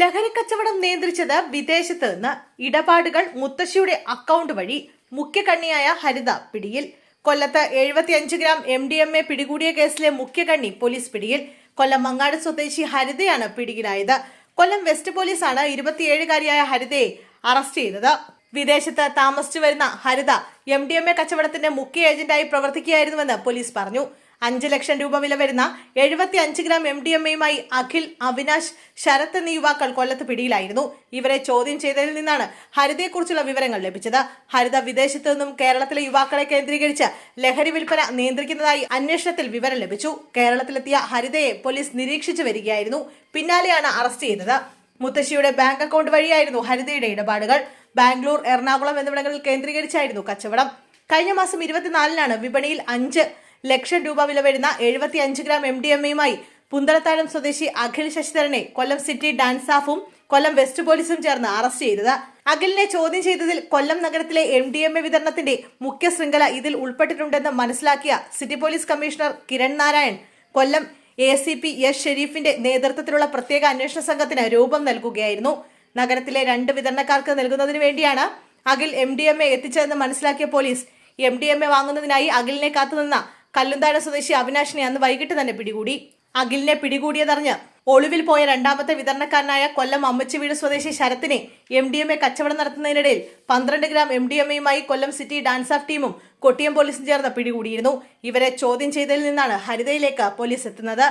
ലഹരി കച്ചവടം നിയന്ത്രിച്ചത് വിദേശത്ത് നിന്ന് ഇടപാടുകൾ മുത്തശ്ശിയുടെ അക്കൗണ്ട് വഴി മുഖ്യകണ്ണിയായ ഹരിത പിടിയിൽ. കൊല്ലത്ത് എഴുപത്തിയഞ്ച് gram M D M A പിടികൂടിയ കേസിലെ മുഖ്യകണ്ണി പോലീസ് പിടിയിൽ. കൊല്ലം മങ്ങാട് സ്വദേശി ഹരിതയാണ് പിടിയിലായത്. കൊല്ലം വെസ്റ്റ് പോലീസാണ് ഇരുപത്തിയേഴുകാരിയായ ഹരിതയെ അറസ്റ്റ് ചെയ്തത്. വിദേശത്ത് താമസിച്ചു വരുന്ന Haritha M D M A കച്ചവടത്തിന്റെ മുഖ്യ ഏജന്റായി പ്രവർത്തിക്കുകയായിരുന്നുവെന്ന് പോലീസ് പറഞ്ഞു. അഞ്ച് ലക്ഷം രൂപ വില വരുന്ന എഴുപത്തി അഞ്ച് ഗ്രാം എം ഡി എം എയുമായി അഖിൽ അവിനാശ് ശരത് എന്നീ യുവാക്കൾ കൊല്ലത്ത് പിടിയിലായിരുന്നു. ഇവരെ ചോദ്യം ചെയ്തതിൽ നിന്നാണ് ഹരിതയെക്കുറിച്ചുള്ള വിവരങ്ങൾ ലഭിച്ചത്. ഹരിത വിദേശത്തു നിന്നും കേരളത്തിലെ യുവാക്കളെ കേന്ദ്രീകരിച്ച് ലഹരി വിൽപ്പന നിയന്ത്രിക്കുന്നതായി അന്വേഷണത്തിൽ വിവരം ലഭിച്ചു. കേരളത്തിലെത്തിയ ഹരിതയെ പോലീസ് നിരീക്ഷിച്ചു വരികയായിരുന്നു. പിന്നാലെയാണ് അറസ്റ്റ് ചെയ്തത്. മുത്തശ്ശിയുടെ ബാങ്ക് അക്കൗണ്ട് വഴിയായിരുന്നു ഹരിതയുടെ ഇടപാടുകൾ. ബാംഗ്ലൂർ എറണാകുളം എന്നിവിടങ്ങളിൽ കേന്ദ്രീകരിച്ചായിരുന്നു കച്ചവടം. കഴിഞ്ഞ മാസം ഇരുപത്തിനാലിനാണ് വിപണിയിൽ അഞ്ച് ലക്ഷം രൂപ വില വരുന്ന എഴുപത്തി അഞ്ച് ഗ്രാം എം ഡി എം എയുമായി പുന്തളത്താഴം സ്വദേശി അഖിൽ ശശിധരനെ കൊല്ലം സിറ്റി ഡാൻസ് സ്റ്റാഫും കൊല്ലം വെസ്റ്റ് പോലീസും ചേർന്ന് അറസ്റ്റ് ചെയ്തത്. അഖിലിനെ ചോദ്യം ചെയ്തതിൽ കൊല്ലം നഗരത്തിലെ എം ഡി എം എ വിതരണത്തിന്റെ മുഖ്യ ശൃംഖല ഇതിൽ ഉൾപ്പെട്ടിട്ടുണ്ടെന്ന് മനസ്സിലാക്കിയ city police commissioner Kiran Narayan Kollam A C P S ഷെരീഫിന്റെ നേതൃത്വത്തിലുള്ള പ്രത്യേക അന്വേഷണ സംഘത്തിന് രൂപം നൽകുകയായിരുന്നു. നഗരത്തിലെ രണ്ട് വിതരണക്കാർക്ക് നൽകുന്നതിന് വേണ്ടിയാണ് Akhil M D M A എത്തിച്ചതെന്ന് മനസ്സിലാക്കിയ police M D M A വാങ്ങുന്നതിനായി അഖിലിനെ കാത്തുനിന്ന കല്ലുന്താഴ സ്വദേശി അവിനാഷിനെ അന്ന് വൈകിട്ട് തന്നെ പിടികൂടി. അഖിലിനെ പിടികൂടിയതറിഞ്ഞ് ഒളിവിൽ പോയ രണ്ടാമത്തെ വിതരണക്കാരനായ കൊല്ലം അമ്മച്ചിവീട് സ്വദേശി ശരത്തിനെ എം ഡി എം എ കച്ചവടം നടത്തുന്നതിനിടയിൽ പന്ത്രണ്ട് ഗ്രാം എം ഡി എം എയുമായി കൊല്ലം സിറ്റി ഡാൻസ് ഓഫ് ടീമും കൊട്ടിയം പോലീസും ചേർന്ന് പിടികൂടിയിരുന്നു. ഇവരെ ചോദ്യം ചെയ്തതിൽ നിന്നാണ് ഹരിതയിലേക്ക് പോലീസ് എത്തുന്നത്.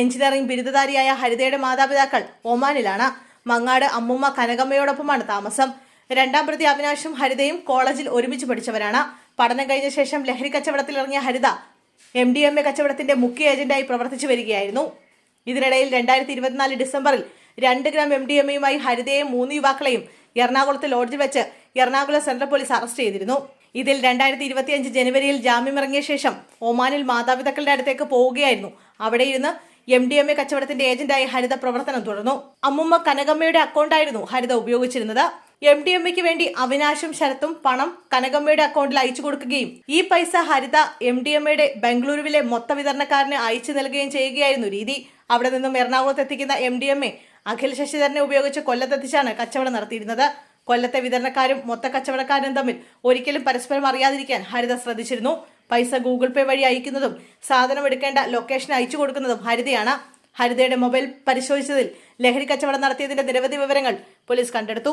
എഞ്ചിനീയറിംഗ് ബിരുദധാരിയായ ഹരിതയുടെ മാതാപിതാക്കൾ ഒമാനിലാണ്. മങ്ങാട് അമ്മുമ്മ കനകമ്മയോടൊപ്പമാണ് താമസം. രണ്ടാം പ്രതി അവിനാശും ഹരിതയും കോളേജിൽ ഒരുമിച്ച് പഠിച്ചവരാണ്. പഠനം കഴിഞ്ഞ ശേഷം ലഹരി കച്ചവടത്തിലിറങ്ങിയ Haritha M D M A കച്ചവടത്തിന്റെ മുഖ്യ ഏജന്റായി പ്രവർത്തിച്ചു വരികയായിരുന്നു. ഇതിനിടയിൽ രണ്ടായിരത്തി ഇരുപത്തിനാല് ഡിസംബറിൽ രണ്ട് ഗ്രാം എം ഡി എം എയുമായി ഹരിതയെയും മൂന്ന് യുവാക്കളെയും എറണാകുളത്ത് ലോഡ്ജിൽ വെച്ച് എറണാകുളം സെൻട്രൽ പോലീസ് അറസ്റ്റ് ചെയ്തിരുന്നു. ഇതിൽ രണ്ടായിരത്തി ഇരുപത്തിയഞ്ച് ജനുവരിയിൽ ജാമ്യമിറങ്ങിയ ശേഷം ഒമാനിൽ മാതാപിതാക്കളുടെ അടുത്തേക്ക് പോവുകയായിരുന്നു. അവിടെ ഇരുന്ന് എം ഡി എം എ കച്ചവടത്തിന്റെ ഏജന്റായി ഹരിത പ്രവർത്തനം തുടർന്നു. അമ്മുമ്മ കനകമ്മയുടെ അക്കൗണ്ടായിരുന്നു ഹരിത ഉപയോഗിച്ചിരുന്നത്. എം ഡി എം എക്ക് വേണ്ടി അവിനാശും ശരത്തും പണം കനകമ്മയുടെ അക്കൗണ്ടിൽ അയച്ചു കൊടുക്കുകയും ഈ പൈസ ഹരിത എം ഡി എം എയുടെ ബംഗളൂരുവിലെ മൊത്ത വിതരണക്കാരന് അയച്ചു നൽകുകയും ചെയ്യുകയായിരുന്നു രീതി. അവിടെ നിന്നും എറണാകുളത്ത് എത്തിക്കുന്ന M D M A Akhil ശശിധരനെ ഉപയോഗിച്ച് കൊല്ലത്തെത്തിച്ചാണ് കച്ചവടം നടത്തിയിരുന്നത്. കൊല്ലത്തെ വിതരണക്കാരും മൊത്ത കച്ചവടക്കാരും തമ്മിൽ ഒരിക്കലും പരസ്പരം അറിയാതിരിക്കാൻ ഹരിത ശ്രദ്ധിച്ചിരുന്നു. പൈസ ഗൂഗിൾ പേ വഴി അയക്കുന്നതും സാധനം എടുക്കേണ്ട ലൊക്കേഷൻ അയച്ചു കൊടുക്കുന്നതും ഹരിതയാണ്. ഹരിതയുടെ മൊബൈൽ പരിശോധിച്ചതിൽ ലഹരി കച്ചവടം നടത്തിയതിന്റെ നിരവധി വിവരങ്ങൾ പോലീസ് കണ്ടെടുത്തു.